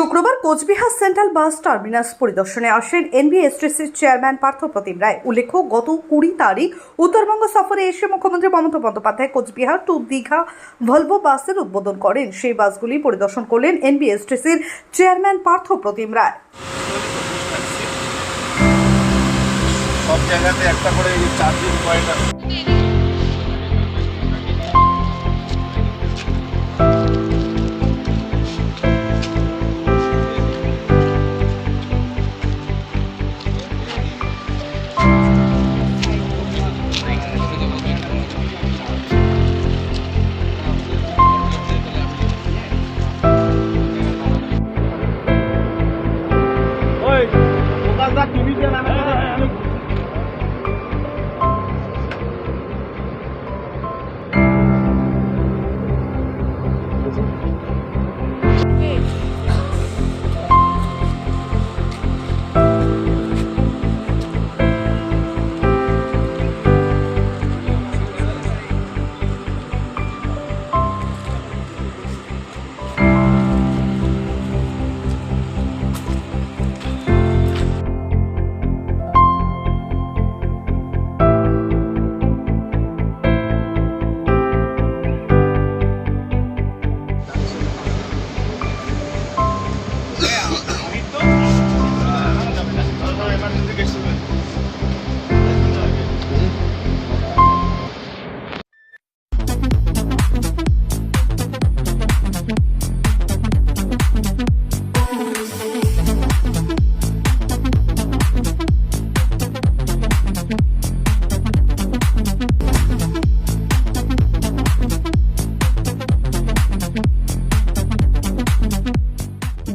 শুক্রবার Cooch Behar central bus terminus পরিদর্শনে আসেন এনবিএসটিসির চেয়ারম্যান পার্থপ্রতিম রায়। উল্লেখ্য, গত কুড়ি তারিখ উত্তরবঙ্গ সফরে এসে মুখ্যমন্ত্রী মমতা বন্দ্যোপাধ্যায় কোচবিহার টু দীঘা ভলভো বাসের উদ্বোধন করেন। সেই বাসগুলি পরিদর্শন করলেন এনবিএসটিসির চেয়ারম্যান পার্থপ্রতিম রায়। সব জায়গাতে একটা করে চার্জিং পয়েন্ট প্রকাশ দা টিভিতে